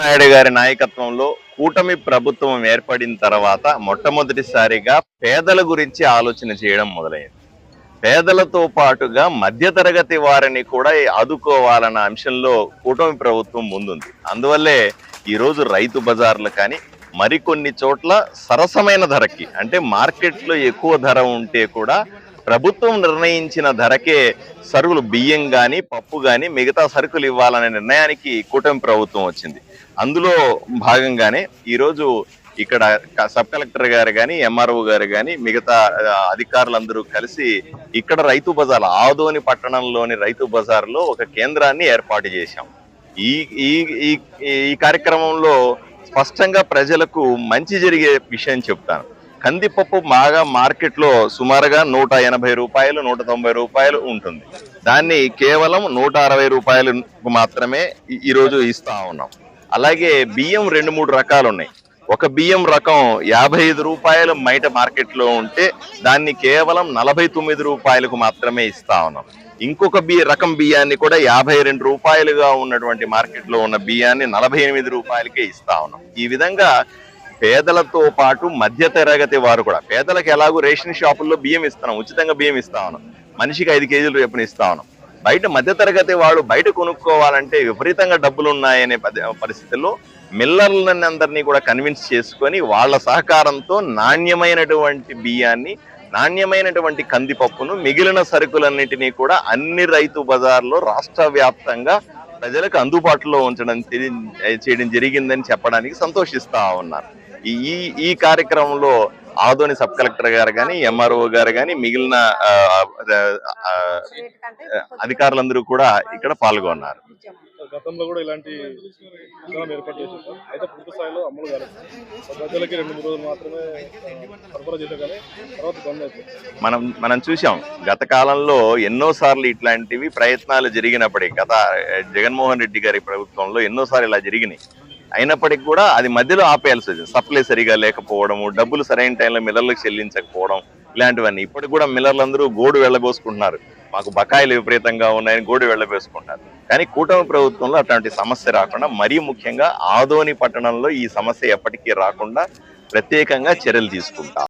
నాయుడు గారి నాయకత్వంలో కూటమి ప్రభుత్వం ఏర్పడిన తర్వాత మొట్టమొదటిసారిగా పేదల గురించి ఆలోచన చేయడం మొదలైంది. పేదలతో పాటుగా మధ్యతరగతి వారిని కూడా ఆదుకోవాలన్న అంశంలో కూటమి ప్రభుత్వం ముందుంది. అందువల్లే ఈరోజు రైతు బజార్లు కానీ మరికొన్ని చోట్ల సరసమైన ధరకి అంటే మార్కెట్లో ఎక్కువ ధర ఉంటే కూడా ప్రభుత్వం నిర్ణయించిన ధరకే సరుకులు బియ్యం కానీ పప్పు కానీ మిగతా సరుకులు ఇవ్వాలనే నిర్ణయానికి కూటమి ప్రభుత్వం వచ్చింది. అందులో భాగంగానే ఈరోజు ఇక్కడ సబ్ కలెక్టర్ గారు కానీ ఎంఆర్ఓ గారు కానీ మిగతా అధికారులందరూ కలిసి ఇక్కడ రైతు బజార్ ఆదోని పట్టణంలోని రైతు బజార్లో ఒక కేంద్రాన్ని ఏర్పాటు చేశాం. ఈ ఈ ఈ ఈ కార్యక్రమంలో స్పష్టంగా ప్రజలకు మంచి జరిగే విషయం చెప్తాను. కందిపప్పు బాగా మార్కెట్లో సుమారుగా నూట ఎనభై రూపాయలు నూట తొంభై రూపాయలు ఉంటుంది. దాన్ని కేవలం నూట అరవై రూపాయలకు మాత్రమే ఈరోజు ఇస్తా ఉన్నాం. అలాగే బియ్యం రెండు మూడు రకాలు ఉన్నాయి ఒక బియ్యం రకం యాభై ఐదు రూపాయలు బయట మార్కెట్లో ఉంటే దాన్ని కేవలం నలభై తొమ్మిది రూపాయలకు మాత్రమే ఇస్తా ఉన్నాం. ఇంకొక బి రకం బియ్యాన్ని కూడా యాభై రెండు రూపాయలుగా ఉన్నటువంటి మార్కెట్లో ఉన్న బియ్యాన్ని నలభై ఎనిమిది రూపాయలకే ఇస్తా ఉన్నాం. ఈ విధంగా పేదలతో పాటు మధ్య తరగతి వారు కూడా. పేదలకు ఎలాగో రేషన్ షాపుల్లో బియ్యం ఇస్తున్నాం ఉచితంగా బియ్యం ఇస్తా. ఉన్నాం మనిషికి ఐదు కేజీలు రేపుని ఇస్తా. ఉన్నాం బయట మధ్య తరగతి వాడు బయట కొనుక్కోవాలంటే విపరీతంగా డబ్బులు ఉన్నాయనే పరిస్థితుల్లో మిల్లర్లని అందరినీ కూడా కన్విన్స్ చేసుకొని వాళ్ళ సహకారంతో నాణ్యమైనటువంటి బియ్యాన్ని నాణ్యమైనటువంటి కందిపప్పును మిగిలిన సరుకులన్నింటినీ కూడా అన్ని రైతు బజార్లో రాష్ట్ర వ్యాప్తంగా ప్రజలకు అందుబాటులో ఉంచడం చేయడం జరిగిందని చెప్పడానికి సంతోషిస్తా ఉన్నారు. ఈ ఈ- కార్యక్రమంలో ఆదోని సబ్ కలెక్టర్ గారు కానీ ఎంఆర్ఓ గారు కానీ మిగిలిన అధికారులందరూ కూడా ఇక్కడ పాల్గొన్నారు గతంలో కూడా ఇలాంటి విధానం ఏర్పాటు చేశారు సార్. అయితే పూర్తి స్థాయిలో అమలు కాలేదు. ప్రజలకి రెండు మూడు రోజులు మాత్రమే సరఫరా చేసే కానీ తర్వాత బంద్ అయిపోయింది మనం మనం చూసాం గత కాలంలో ఎన్నో సార్లు ఇట్లాంటివి ప్రయత్నాలు జరిగినప్పటికీ గత జగన్మోహన్ రెడ్డి గారి ప్రభుత్వంలో ఎన్నోసార్లు ఇలా జరిగినాయి అయినప్పటికీ కూడా అది మధ్యలో ఆపేయాల్సి వచ్చింది. సప్లై సరిగా లేకపోవడము డబ్బులు సరైన టైంలో మిల్లర్లకు చెల్లించకపోవడం ఇలాంటివన్నీ. ఇప్పటికి కూడా మిల్లర్లందరూ గోడు వెళ్ళబోసుకుంటున్నారు. మాకు బకాయిలు విపరీతంగా ఉన్నాయని గోడు వెళ్ళబోసుకుంటున్నారు. కానీ కూటమి ప్రభుత్వంలో అట్లాంటి సమస్య రాకుండా మరీ ముఖ్యంగా ఆదోని పట్టణంలో ఈ సమస్య ఎప్పటికీ రాకుండా ప్రత్యేకంగా చర్యలు తీసుకుంటాం.